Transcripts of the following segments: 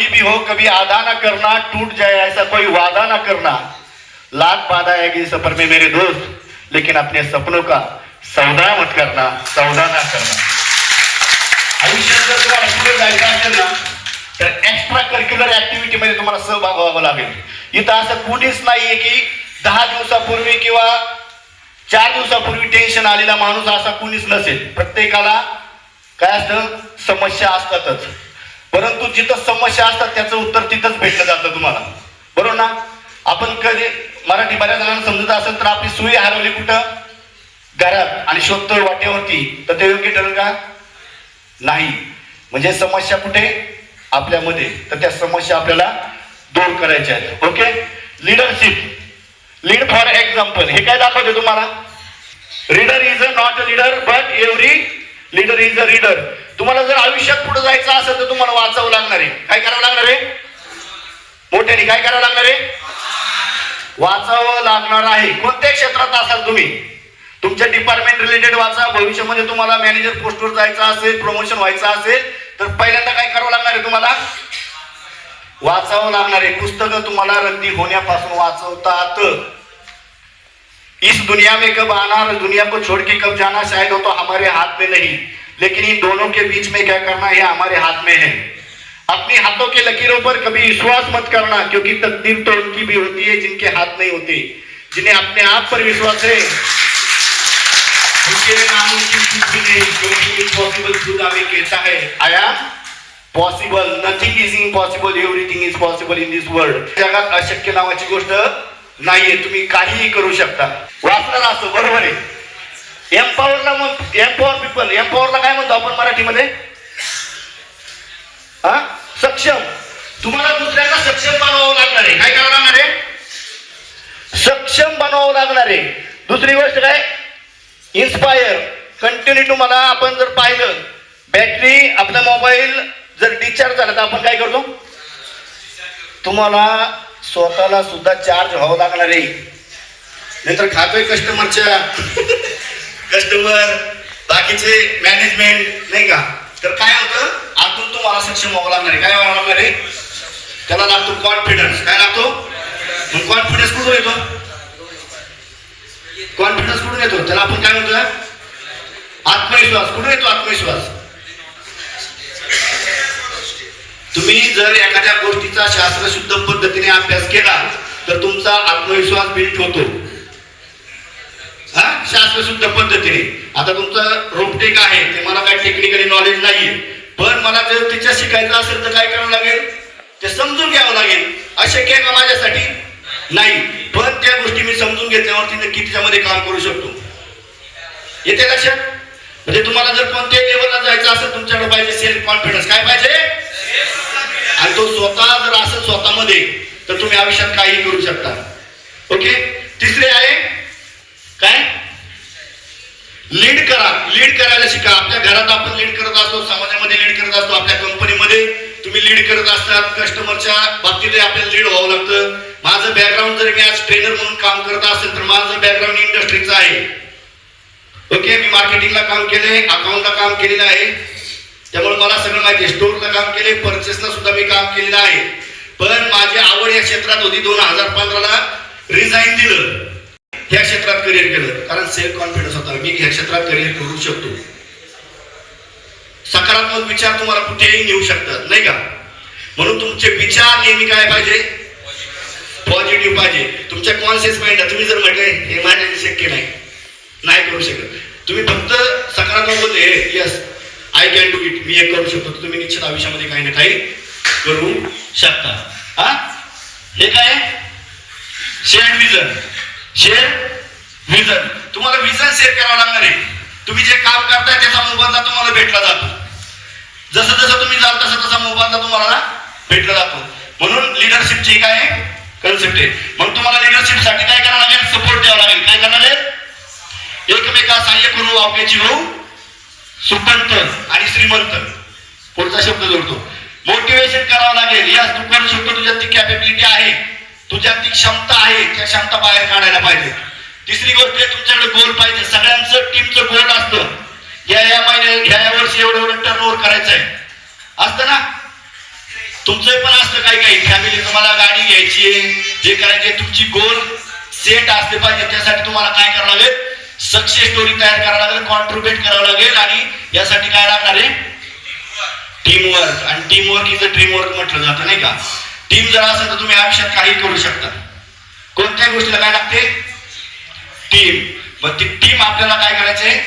कोई भी हो कभी आधा ना करना टूट जाए ऐसा कोई वादा ना करना। लाख बाधा आएगी सफर में मेरे दोस्त लेकिन अपने सपनों का सौदा मत करना सौदा ना करना। आयुष्यात जर तुम्हाला पुढे जायचं असेल ना तर एक्स्ट्रा करिक्युलर ऍक्टिव्हिटी मध्ये तुम्हाला सहभाग व्हावा लागेल. इथं असं कुणीच नाहीये की दहा दिवसापूर्वी किंवा चार दिवसापूर्वी टेन्शन आलेला माणूस असा कुणीच नसेल. प्रत्येकाला काय असतं? समस्या असतातच. परंतु जिथं समस्या असतात त्याचं उत्तर तिथंच भेटलं जातं तुम्हाला. बरोबर ना? आपण कधी मराठी बऱ्याच जणांना समजत असेल तर आपली सुई हरवली कुठं? घरात. आणि शोधतोय वाटेवरती. तर ते योग्य ठरेल का? नाही. म्हणजे समस्या कुठे? आपल्यामध्ये. तर त्या समस्या आपल्याला दूर करायच्या आहेत. Okay? Leadership lead for example हे काय दाखवते तुम्हाला? Reader is a not a leader but every leader is a reader तुम्हाला जर आयुष्यात पुढे जायचं असेल तर तुम्हाला वाचावं लागणार आहे. काय करावं लागणार आहे? मोठ्याने काय करावं लागणार आहे? वाचावं लागणार आहे. कोणत्या क्षेत्रात असाल तुम्ही तुमच्या डिपार्टमेंट रिलेटेड वाचा. भविष्यामध्ये तुम्हाला मॅनेजर पोस्टवर जायचं असेल प्रमोशन व्हायचं असेल तर पहिल्यांदा काय करावं लागणार आहे तुम्हाला? वाचावं लागणार आहे. पुस्तकं तुम्हाला रद्दी होण्यापासून वाचवतात. इस दुनिया में कब आना और दुनिया को छोड़ के कब जाना, शायद हो तो हमारे हाथ में नहीं। लेकिन इन दोनों के बीच में क्या करना है हमारे हाथ में है। अपने हाथों के लकीरों पर कभी विश्वास मत करना, क्योंकि तकदीर तो उनकी भी होती है, जिनके हाथ नहीं होते। जिन्हें अपने आप पर विश्वास है, उनके नाम उनकी कुछ भी नहीं क्योंकि इम्पॉसिबल खुदा में कहता है आया possible nothing is impossible everything is possible in this world जगात अशक्य नावाची गोष्ट नाहीये तुम्ही काहीही करू शकता. वाचणार असतो बरोबर आहे. एम्पॉवरला मग एम्पॉवर पीपल एम्पॉवरला काय म्हणतो आपण मराठीमध्ये? हा? सक्षम. तुम्हाला दुसऱ्यांना सक्षम बनवावं लागणार आहे. काय करावं लागणार आहे? सक्षम बनवावं लागणार आहे. दुसरी गोष्ट काय? इन्स्पायर कंटिन्यू तुम्हाला आपण जर पाहिलं बॅटरी आपला मोबाईल जर डिस्चार्ज झाला तर आपण काय करतो? तुम्हाला स्वतःला सुद्धा चार्ज व्हावं लागणार आहे. नंतर खातोय कस्टमरच्या कस्टमर बाकीचे मॅनेजमेंट नाही का? तर काय होतं? आतून तुम्हाला सक्षम व्हावं लागणार आहे. काय व्हावं लागणार आहे? त्याला लागतो कॉन्फिडन्स काय लागतो? मग कॉन्फिडन्स कुठून येतो? कॉन्फिडन्स कुठून येतो? त्याला आपण काय म्हणतो आत्मविश्वास. कुठून येतो आत्मविश्वास? तुम्ही जर एखाद्या गोष्टीचा शास्त्रशुद्ध पद्धतीने अभ्यास केला तर तुमचा आत्मविश्वास बिल्ट होतो. हा? शास्त्रशुद्ध पद्धतीने. आता तुमचं रोपटेक आहे ते मला काही टेक्निकली नॉलेज नाहीये. पण मला जर तिच्या शिकायचं असेल तर काय करावं लागेल? ते समजून घ्यावं लागेल. अशक्य आहे का माझ्यासाठी? नाही. पण त्या गोष्टी मी समजून घेतल्यावरती नक्की तिच्यामध्ये काम करू शकतो. येते लक्षात? म्हणजे तुम्हाला जर कोणत्याही लेवलला जायचं असेल तुमच्याकडे पाहिजे सेल्फ कॉन्फिडन्स काय पाहिजे? आणि तो स्वतः जर असेल स्वतःमध्ये तर तुम्ही आयुष्यात काही करू शकता. ओके तिसरे आहे काय? लीड करा. लीड करायला शिका. आपल्या घरात आपण लीड करत असतो समाजामध्ये लीड करत असतो आपल्या कंपनीमध्ये तुम्ही लीड करत असतात कस्टमरच्या बाबतीत आपल्याला लीड व्हावं लागतं. माझं बॅकग्राऊंड जर मी आज ट्रेनर म्हणून काम करत असेल तर माझं बॅकग्राऊंड इंडस्ट्रीचं आहे. ओके मी मार्केटिंगला काम केले अकाउंटला काम केलेलं आहे. त्यामुळे मला सगळं माहिती आहे. स्टोअरला काम केले परचेसला सुद्धा मी काम केलेलं आहे. पण माझी आवड या क्षेत्रात होती दोन हजार पंधराला रिझाईन दिलं. ह्या क्षेत्रात करिअर केलं. कारण सेल्फ कॉन्फिडन्स होता. मी ह्या क्षेत्रात करिअर करू शकतो. सकारात्मक विचार तुम्हाला कुठेही नेऊ शकतात. नाही का? म्हणून तुमचे विचार नेहमी काय पाहिजे? पॉझिटिव्ह पाहिजे. तुमच्या कॉन्शियस माइंड तुम्ही जर म्हटले हे माझ्या शक्य नाही. नाही करू शकत. तुम्ही फक्त सकारात्मक बोलले यस इट मी एक करू शकतो. तुम्ही निश्चित आयुष्यामध्ये काही ना काही करू शकता. हा? हे काय शेअर विजन शेअर विजन तुम्हाला विजन शेअर करावं लागणार आहे. तुम्ही जे काम करताय त्याचा मोबदला तुम्हाला भेटला जातो. जसं जसं तुम्ही जाल तसं तसा मोबदला तुम्हाला भेटला जातो. म्हणून लिडरशिपची काय कन्सेप्ट आहे मग तुम्हाला लिडरशिपसाठी काय करावं लागेल? सपोर्ट द्यावा लागेल. काय करणार आहे एकमेका सहाय्य करू आवडीची होऊ सुपंत आणि श्रीमंत. पुढचा शब्द जोडतो. मोटिवेशन करावं लागेल. या तू करू शकतो तुझ्यात ती कॅपेबिलिटी आहे. तुझ्यात ती क्षमता आहे. त्या क्षमता बाहेर काढायला पाहिजे. तिसरी गोष्ट आहे तुमच्याकडे गोल पाहिजे. सगळ्यांचं टीमचं गोल असतं. या या महिन्या ह्या या वर्षी एवढं एवढं टर्न ओव्हर करायचं आहे असतं ना? तुमचं पण असतं काही काही. फॅमिली तुम्हाला गाडी घ्यायची आहे. जे करायचे तुमची गोल सेट असले पाहिजे. त्यासाठी तुम्हाला काय करावं लागेल? सक्सेस स्टोरी तयार करावं लागेल कॉन्ट्रीब्युट करावं लागेल आणि यासाठी काय लागणार आहे? टीम वर्क आणि team work is dream work म्हटलं जातं नाही का? टीम जर असेल तर तुम्ही आयुष्यात काही करू शकता. कोणत्या गोष्टीला काय लागते? टीम मग ती टीम आपल्याला काय करायचंय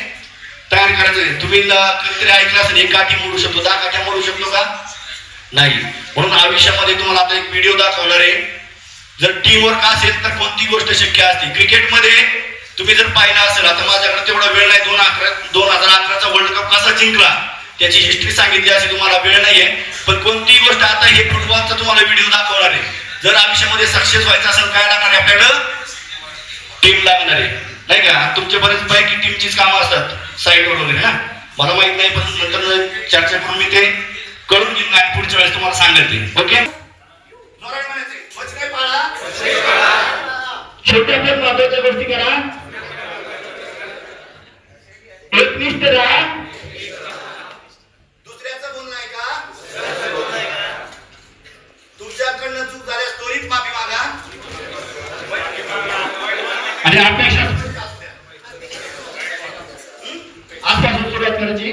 तयार करायचंय तुम्ही कधीतरी ऐकलं असेल एक टीम मोडू शकतो दहा गाठ्या मोडू शकतो का? नाही. म्हणून आयुष्यामध्ये तुम्हाला आता एक व्हिडिओ दाखवणार आहे. जर टीम वर्क असेल तर कोणती गोष्ट शक्य असते? क्रिकेटमध्ये तुम्ही जर पाहिलं असेल आता माझ्याकडे तेवढा वेळ नाही दोन अकरा दोन हजार अकराचा वर्ल्ड कप कसा जिंकला त्याची हिस्ट्री सांगितली अशी तुम्हाला वेळ नाहीये. पण कोणतीही गोष्ट आता हे फुटबॉलचा तुम्हाला व्हिडिओ दाखवणार आहे. जर आयुष्यामध्ये सक्सेस व्हायचं असेल काय लागणार आहे आपल्याकडं टीम लागणार आहे. नाही का? तुमच्या बरेच पैकी टीमचीच कामं असतात साईडवर वगैरे ना मला माहीत नाही पण नंतर चर्चा करून मी ते करून घेईन आणि पुढच्या वेळेस तुम्हाला सांगते ओके? छोट्या पण महत्त्वाच्या गोष्टी करा. एकनिष्ठ राहा। दुसऱ्याचं बोलणं आहे का? तुमच्याकडनं चूक झाल्यास त्वरित माफी मागा. आणि अपेक्षा आजपासून सुरुवात करायची.